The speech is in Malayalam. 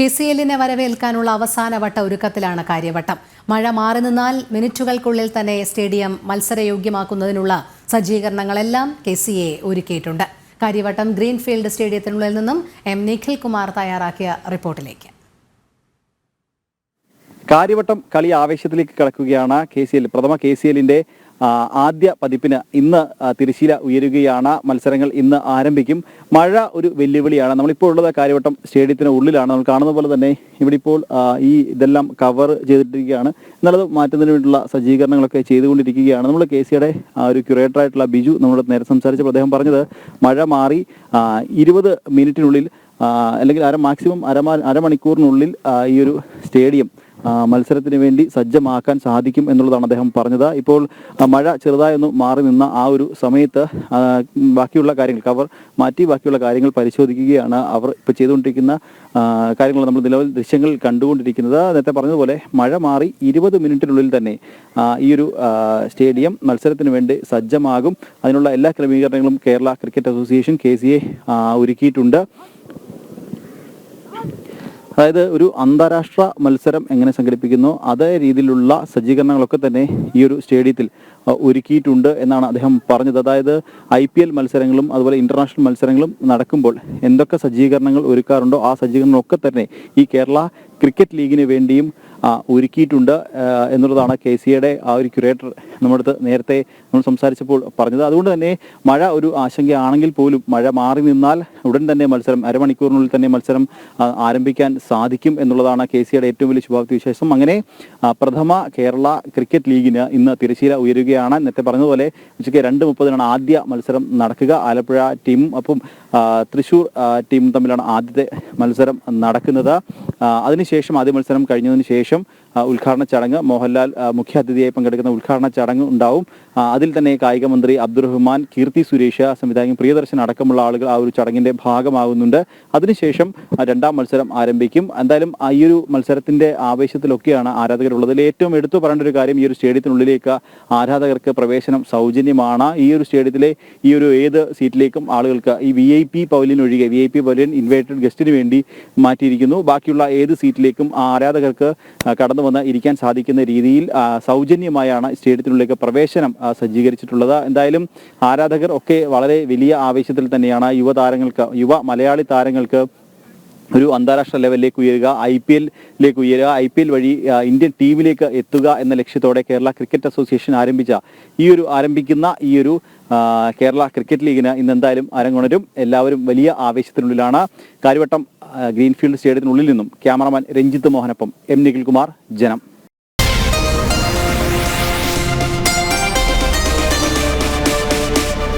കെ സി എല്ലിനെ വരവേൽക്കാനുള്ള അവസാനവട്ട ഒരുക്കത്തിലാണ് കാര്യവട്ടം. മഴ മാറി നിന്നാൽ മിനിറ്റുകൾക്കുള്ളിൽ തന്നെ സ്റ്റേഡിയം മത്സരയോഗ്യമാക്കുന്നതിനുള്ള സജ്ജീകരണങ്ങളെല്ലാം കെ സി എ ഒരുക്കിയിട്ടുണ്ട്. കാര്യവട്ടം ഗ്രീൻഫീൽഡ് സ്റ്റേഡിയത്തിനുള്ളിൽ നിന്നും എം നിഖിൽ കുമാർ തയ്യാറാക്കിയ റിപ്പോർട്ടിലേക്ക്. കാര്യവട്ടം കളി ആവേശത്തിലേക്ക് കടക്കുകയാണ് കെ സി എൽ. പ്രഥമ കെ സി എല്ലിന്റെ ആദ്യ പതിപ്പിന് ഇന്ന് തിരശീല ഉയരുകയാണ്. മത്സരങ്ങൾ ഇന്ന് ആരംഭിക്കും. മഴ ഒരു വെല്ലുവിളിയാണ്. നമ്മളിപ്പോൾ ഉള്ളത് കാര്യവട്ടം സ്റ്റേഡിയത്തിന് ഉള്ളിലാണ്. നമ്മൾ കാണുന്ന പോലെ തന്നെ ഇവിടെ ഇപ്പോൾ ഈ ഇതെല്ലാം കവർ ചെയ്തിട്ടിരിക്കുകയാണ്. എന്നുള്ളത് മാറ്റുന്നതിന് വേണ്ടിയുള്ള സജ്ജീകരണങ്ങളൊക്കെ ചെയ്തുകൊണ്ടിരിക്കുകയാണ്. നമ്മൾ കെ സിയുടെ ഒരു ക്യൂറേറ്ററായിട്ടുള്ള ബിജു നമ്മളോട് നേരെ സംസാരിച്ചപ്പോൾ അദ്ദേഹം പറഞ്ഞത് മഴ മാറി ഇരുപത് മിനിറ്റിനുള്ളിൽ അല്ലെങ്കിൽ അര മാക്സിമം അരമാ അരമണിക്കൂറിനുള്ളിൽ ഈ ഒരു സ്റ്റേഡിയം മത്സരത്തിന് വേണ്ടി സജ്ജമാക്കാൻ സാധിക്കും എന്നുള്ളതാണ് അദ്ദേഹം പറഞ്ഞത്. ഇപ്പോൾ മഴ ചെറുതായൊന്ന് മാറി നിന്ന ആ ഒരു സമയത്ത് ബാക്കിയുള്ള കാര്യങ്ങൾ കവർ മാറ്റി ബാക്കിയുള്ള കാര്യങ്ങൾ പരിശോധിക്കുകയാണ് അവർ ഇപ്പോൾ ചെയ്തുകൊണ്ടിരിക്കുന്ന കാര്യങ്ങൾ നമ്മൾ നിലവിൽ ദൃശ്യങ്ങൾ കണ്ടുകൊണ്ടിരിക്കുന്നത്. നേരത്തെ പറഞ്ഞതുപോലെ മഴ മാറി ഇരുപത് മിനിറ്റിനുള്ളിൽ തന്നെ ഈ ഒരു സ്റ്റേഡിയം മത്സരത്തിന് വേണ്ടി സജ്ജമാകും. അതിനുള്ള എല്ലാ ക്രമീകരണങ്ങളും കേരള ക്രിക്കറ്റ് അസോസിയേഷൻ കെ ഒരുക്കിയിട്ടുണ്ട്. അതായത് ഒരു അന്താരാഷ്ട്ര മത്സരം എങ്ങനെ സംഘടിപ്പിക്കുന്നു അതേ രീതിയിലുള്ള സജ്ജീകരണങ്ങളൊക്കെ തന്നെ ഈ ഒരു സ്റ്റേഡിയത്തിൽ ഒരുക്കിയിട്ടുണ്ട് എന്നാണ് അദ്ദേഹം പറഞ്ഞത്. അതായത് ഐ പി എൽ മത്സരങ്ങളും അതുപോലെ ഇന്റർനാഷണൽ മത്സരങ്ങളും നടക്കുമ്പോൾ എന്തൊക്കെ സജ്ജീകരണങ്ങൾ ഒരുക്കാറുണ്ടോ ആ സജ്ജീകരണങ്ങളൊക്കെ തന്നെ ഈ കേരള ക്രിക്കറ്റ് ലീഗിന് വേണ്ടിയും ഒരുക്കിയിട്ടുണ്ട്. എന്നുള്ളതാണ് കെ സി എയുടെ ആ ഒരു ക്യൂറേറ്റർ നമ്മുടെ അടുത്ത് നേരത്തെ നമ്മൾ സംസാരിച്ചപ്പോൾ പറഞ്ഞത്. അതുകൊണ്ട് തന്നെ മഴ ഒരു ആശങ്കയാണെങ്കിൽ പോലും മഴ മാറി നിന്നാൽ ഉടൻ തന്നെ മത്സരം അരമണിക്കൂറിനുള്ളിൽ തന്നെ മത്സരം ആരംഭിക്കാൻ സാധിക്കും എന്നുള്ളതാണ് കെ സി യുടെ ഏറ്റവും വലിയ ശുഭാപ്തി വിശേഷം അങ്ങനെ പ്രഥമ കേരള ക്രിക്കറ്റ് ലീഗിന് ഇന്ന് തിരശ്ശീല ഉയരുകയാണ്. നേരത്തെ പറഞ്ഞതുപോലെ ഉച്ചയ്ക്ക് രണ്ട് മുപ്പതിനാണ് ആദ്യ മത്സരം നടക്കുക. ആലപ്പുഴ ടീം അപ്പം തൃശൂർ ടീമും തമ്മിലാണ് ആദ്യത്തെ മത്സരം നടക്കുന്നത്. ആ, അതിനുശേഷം ആദ്യ മത്സരം കഴിഞ്ഞതിന് ശേഷം ഉദ്ഘാടന ചടങ്ങ് മോഹൻലാൽ മുഖ്യാതിഥിയായി പങ്കെടുക്കുന്ന ഉദ്ഘാടന ചടങ്ങ് ഉണ്ടാവും. അതിൽ തന്നെ കായിക മന്ത്രി അബ്ദുറഹ്മാൻ കീർത്തി സുരേഷ് സംവിധായകൻ പ്രിയദർശൻ അടക്കമുള്ള ആളുകൾ ആ ഒരു ചടങ്ങിന്റെ ഭാഗമാകുന്നുണ്ട്. അതിനുശേഷം രണ്ടാം മത്സരം ആരംഭിക്കും. എന്തായാലും ഈ ഒരു മത്സരത്തിന്റെ ആവേശത്തിലൊക്കെയാണ് ആരാധകരുള്ളത്. അതിൽ ഏറ്റവും എടുത്തു പറയേണ്ട ഒരു കാര്യം ഈ ഒരു സ്റ്റേഡിയത്തിനുള്ളിലേക്ക് ആരാധകർക്ക് പ്രവേശനം സൗജന്യമാണ്. ഈ ഒരു സ്റ്റേഡിയത്തിലെ ഈ ഒരു ഏത് സീറ്റിലേക്കും ആളുകൾക്ക് ഈ വി ഐ പി പവലിയൻ ഒഴികെ V I P pavilion invited ഗസ്റ്റിന് വേണ്ടി മാറ്റിയിരിക്കുന്നു. ബാക്കിയുള്ള ഏത് സീറ്റിലേക്കും ആരാധകർക്ക് കടന്നു വന്ന് ഇരിക്കാൻ സാധിക്കുന്ന രീതിയിൽ സൗജന്യമായാണ് സ്റ്റേഡിയത്തിനുള്ളിലേക്ക് പ്രവേശനം സജ്ജീകരിച്ചിട്ടുള്ളത്. എന്തായാലും ആരാധകർ ഒക്കെ വളരെ വലിയ ആവേശത്തിൽ തന്നെയാണ് യുവതാരങ്ങൾക്ക് യുവ മലയാളി താരങ്ങൾക്ക് ഒരു അന്താരാഷ്ട്ര ലെവലിലേക്ക് ഉയരുക ഐ പി എല്ലിലേക്ക് ഉയരുക ഐ പി എൽ വഴി ഇന്ത്യൻ ടീമിലേക്ക് എത്തുക എന്ന ലക്ഷ്യത്തോടെ കേരള ക്രിക്കറ്റ് അസോസിയേഷൻ ആരംഭിച്ച ഈ ഒരു ആരംഭിക്കുന്ന ഈ ഒരു കേരള ക്രിക്കറ്റ് ലീഗിന് ഇന്ന് എന്തായാലും അരങ്ങുണരും. എല്ലാവരും വലിയ ആവേശത്തിനുള്ളിലാണ്. കാര്യവട്ടം ഗ്രീൻഫീൽഡ് സ്റ്റേഡിയത്തിനുള്ളിൽ നിന്നും ക്യാമറമാൻ രഞ്ജിത്ത് മോഹനൊപ്പം എം നിഖിൽ കുമാർ ജനം.